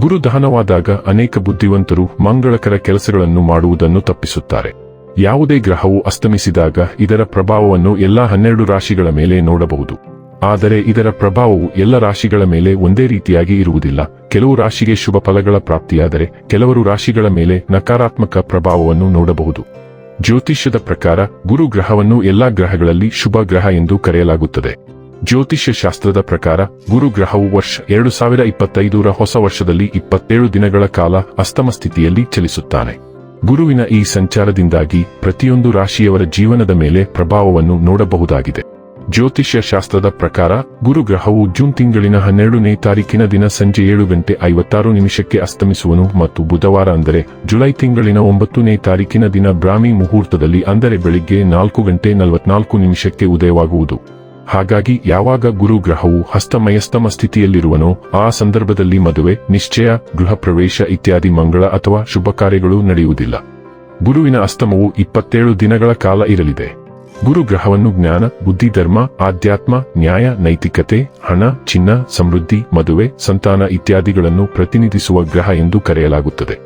ಗುರು ದಹನವಾದಾಗ ಅನೇಕ ಬುದ್ಧಿವಂತರು ಮಂಗಳಕರ ಕೆಲಸಗಳನ್ನು ಮಾಡುವುದನ್ನು ತಪ್ಪಿಸುತ್ತಾರೆ. ಯಾವುದೇ ಗ್ರಹವು ಅಸ್ತಮಿಸಿದಾಗ ಇದರ ಪ್ರಭಾವವನ್ನು ಎಲ್ಲಾ ಹನ್ನೆರಡು ರಾಶಿಗಳ ಮೇಲೆ ನೋಡಬಹುದು. ಆದರೆ ಇದರ ಪ್ರಭಾವವು ಎಲ್ಲ ರಾಶಿಗಳ ಮೇಲೆ ಒಂದೇ ರೀತಿಯಾಗಿ ಇರುವುದಿಲ್ಲ. ಕೆಲವು ರಾಶಿಗೆ ಶುಭ ಫಲಗಳ ಪ್ರಾಪ್ತಿಯಾದರೆ ಕೆಲವರು ರಾಶಿಗಳ ಮೇಲೆ ನಕಾರಾತ್ಮಕ ಪ್ರಭಾವವನ್ನು ನೋಡಬಹುದು. ಜ್ಯೋತಿಷ್ಯದ ಪ್ರಕಾರ ಗುರು ಗ್ರಹವನ್ನು ಎಲ್ಲಾ ಗ್ರಹಗಳಲ್ಲಿ ಶುಭ ಗ್ರಹ ಎಂದು ಕರೆಯಲಾಗುತ್ತದೆ. ಜ್ಯೋತಿಷ್ಯ ಶಾಸ್ತ್ರದ ಪ್ರಕಾರ ಗುರು ಗ್ರಹವು ವರ್ಷ ಎರಡು ಸಾವಿರ ಇಪ್ಪತ್ತೈದರ ಹೊಸ ವರ್ಷದಲ್ಲಿ ಇಪ್ಪತ್ತೇಳು ದಿನಗಳ ಕಾಲ ಅಸ್ತಮ ಸ್ಥಿತಿಯಲ್ಲಿ ಚಲಿಸುತ್ತಾನೆ. ಗುರುವಿನ ಈ ಸಂಚಾರದಿಂದಾಗಿ ಪ್ರತಿಯೊಂದು ರಾಶಿಯವರ ಜೀವನದ ಮೇಲೆ ಪ್ರಭಾವವನ್ನು ನೋಡಬಹುದಾಗಿದೆ. ಜ್ಯೋತಿಷ್ಯ ಶಾಸ್ತ್ರದ ಪ್ರಕಾರ ಗುರು ಗ್ರಹವು ಜೂನ್ ತಿಂಗಳಿನ ಹನ್ನೆರಡನೇ ತಾರೀಕಿನ ದಿನ ಸಂಜೆ ಏಳು ಗಂಟೆ ಐವತ್ತಾರು ನಿಮಿಷಕ್ಕೆ ಅಸ್ತಮಿಸುವನು ಮತ್ತು ಬುಧವಾರ ಅಂದರೆ ಜುಲೈ ತಿಂಗಳಿನ ಒಂಬತ್ತನೇ ತಾರೀಕಿನ ದಿನ ಬ್ರಾಹ್ಮಿ ಮುಹೂರ್ತದಲ್ಲಿ ಅಂದರೆ ಬೆಳಿಗ್ಗೆ ನಾಲ್ಕು ಗಂಟೆ ನಲವತ್ನಾಲ್ಕು ನಿಮಿಷಕ್ಕೆ ಉದಯವಾಗುವುದು. ಹಾಗಾಗಿ ಯಾವಾಗ ಗುರು ಗ್ರಹವು ಹಸ್ತಮಯಸ್ತಮ ಸ್ಥಿತಿಯಲ್ಲಿರುವನೋ ಆ ಸಂದರ್ಭದಲ್ಲಿ ಮದುವೆ, ನಿಶ್ಚಯ, ಗೃಹ ಪ್ರವೇಶ ಇತ್ಯಾದಿ ಮಂಗಳ ಅಥವಾ ಶುಭ ಕಾರ್ಯಗಳು ನಡೆಯುವುದಿಲ್ಲ. ಗುರುವಿನ ಅಸ್ತಮವು ಇಪ್ಪತ್ತೇಳು ದಿನಗಳ ಕಾಲ ಇರಲಿದೆ. ಗುರು ಗ್ರಹವನ್ನು ಜ್ಞಾನ, ಬುದ್ಧಿ, ಧರ್ಮ, ಆಧ್ಯಾತ್ಮ, ನ್ಯಾಯ, ನೈತಿಕತೆ, ಹಣ, ಚಿನ್ನ, ಸಮೃದ್ಧಿ, ಮದುವೆ, ಸಂತಾನ ಇತ್ಯಾದಿಗಳನ್ನು ಪ್ರತಿನಿಧಿಸುವ ಗ್ರಹ ಎಂದು ಕರೆಯಲಾಗುತ್ತದೆ.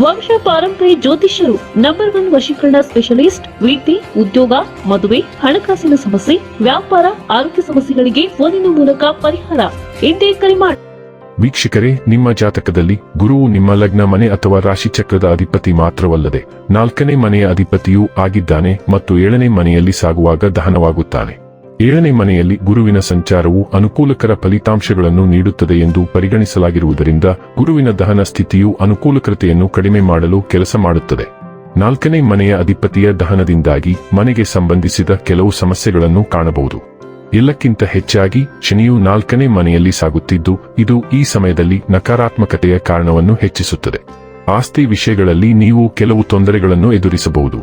ವಂಶ ಪಾರಂಪರ್ಯ ಜ್ಯೋತಿಷ್ಯರು ನಂಬರ್ ಒನ್ ವಶೀಕರಣ ಸ್ಪೆಷಲಿಸ್ಟ್ ವೀತಿ ಉದ್ಯೋಗ, ಮದುವೆ, ಹಣಕಾಸಿನ ಸಮಸ್ಯೆ, ವ್ಯಾಪಾರ, ಆರೋಗ್ಯ ಸಮಸ್ಯೆಗಳಿಗೆ ಫೋನಿನ ಮೂಲಕ ಪರಿಹಾರ. ಎಂದೇ ಕರೆ ಮಾಡಿ ವೀಕ್ಷಕರೇ, ನಿಮ್ಮ ಜಾತಕದಲ್ಲಿ ಗುರುವು ನಿಮ್ಮ ಲಗ್ನ ಮನೆ ಅಥವಾ ರಾಶಿ ಚಕ್ರದ ಅಧಿಪತಿ ಮಾತ್ರವಲ್ಲದೆ ನಾಲ್ಕನೇ ಮನೆಯ ಅಧಿಪತಿಯೂ ಆಗಿದ್ದಾನೆ ಮತ್ತು ಏಳನೇ ಮನೆಯಲ್ಲಿ ಸಾಗುವಾಗ ದಹನವಾಗುತ್ತಾನೆ. ಏಳನೇ ಮನೆಯಲ್ಲಿ ಗುರುವಿನ ಸಂಚಾರವು ಅನುಕೂಲಕರ ಫಲಿತಾಂಶಗಳನ್ನು ನೀಡುತ್ತದೆ ಎಂದು ಪರಿಗಣಿಸಲಾಗಿರುವುದರಿಂದ ಗುರುವಿನ ದಹನ ಸ್ಥಿತಿಯು ಅನುಕೂಲಕರತೆಯನ್ನು ಕಡಿಮೆ ಮಾಡಲು ಕೆಲಸ ಮಾಡುತ್ತದೆ. ನಾಲ್ಕನೇ ಮನೆಯ ಅಧಿಪತಿಯ ದಹನದಿಂದಾಗಿ ಮನೆಗೆ ಸಂಬಂಧಿಸಿದ ಕೆಲವು ಸಮಸ್ಯೆಗಳನ್ನು ಕಾಣಬಹುದು. ಎಲ್ಲಕ್ಕಿಂತ ಹೆಚ್ಚಾಗಿ ಶನಿಯು ನಾಲ್ಕನೇ ಮನೆಯಲ್ಲಿ ಸಾಗುತ್ತಿದ್ದು, ಇದು ಈ ಸಮಯದಲ್ಲಿ ನಕಾರಾತ್ಮಕತೆಯ ಕಾರಣವನ್ನು ಹೆಚ್ಚಿಸುತ್ತದೆ. ಆಸ್ತಿ ವಿಷಯಗಳಲ್ಲಿ ನೀವು ಕೆಲವು ತೊಂದರೆಗಳನ್ನು ಎದುರಿಸಬಹುದು.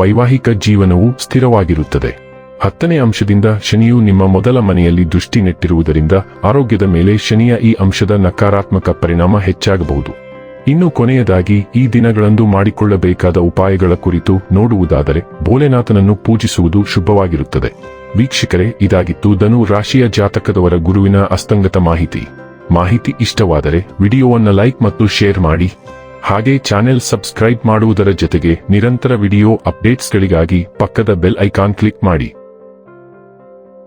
ವೈವಾಹಿಕ ಜೀವನವು ಸ್ಥಿರವಾಗಿರುತ್ತದೆ. ಹತ್ತನೇ ಅಂಶದಿಂದ ಶನಿಯು ನಿಮ್ಮ ಮೊದಲ ಮನೆಯಲ್ಲಿ ದೃಷ್ಟಿ ನೆಟ್ಟಿರುವುದರಿಂದ ಆರೋಗ್ಯದ ಮೇಲೆ ಶನಿಯ ಈ ಅಂಶದ ನಕಾರಾತ್ಮಕ ಪರಿಣಾಮ ಹೆಚ್ಚಾಗಬಹುದು. ಇನ್ನು ಕೊನೆಯದಾಗಿ, ಈ ದಿನಗಳಂದು ಮಾಡಿಕೊಳ್ಳಬೇಕಾದ ಉಪಾಯಗಳ ಕುರಿತು ನೋಡುವುದಾದರೆ, ಭೋಲೆನಾಥನನ್ನು ಪೂಜಿಸುವುದು ಶುಭವಾಗಿರುತ್ತದೆ. ವೀಕ್ಷಕರೇ, ಇದಾಗಿತ್ತು ಧನು ರಾಶಿಯ ಜಾತಕದವರ ಗುರುವಿನ ಅಸ್ತಂಗತ ಮಾಹಿತಿ. ಮಾಹಿತಿ ಇಷ್ಟವಾದರೆ, ವಿಡಿಯೋವನ್ನು ಲೈಕ್ ಮತ್ತು ಶೇರ್ ಮಾಡಿ. ಹಾಗೆ ಚಾನೆಲ್ ಸಬ್ಸ್ಕ್ರೈಬ್ ಮಾಡುವುದರ ಜೊತೆಗೆ ನಿರಂತರ ವಿಡಿಯೋ ಅಪ್ಡೇಟ್ಸ್ಗಳಿಗಾಗಿ ಪಕ್ಕದ ಬೆಲ್ ಐಕಾನ್ ಕ್ಲಿಕ್ ಮಾಡಿ.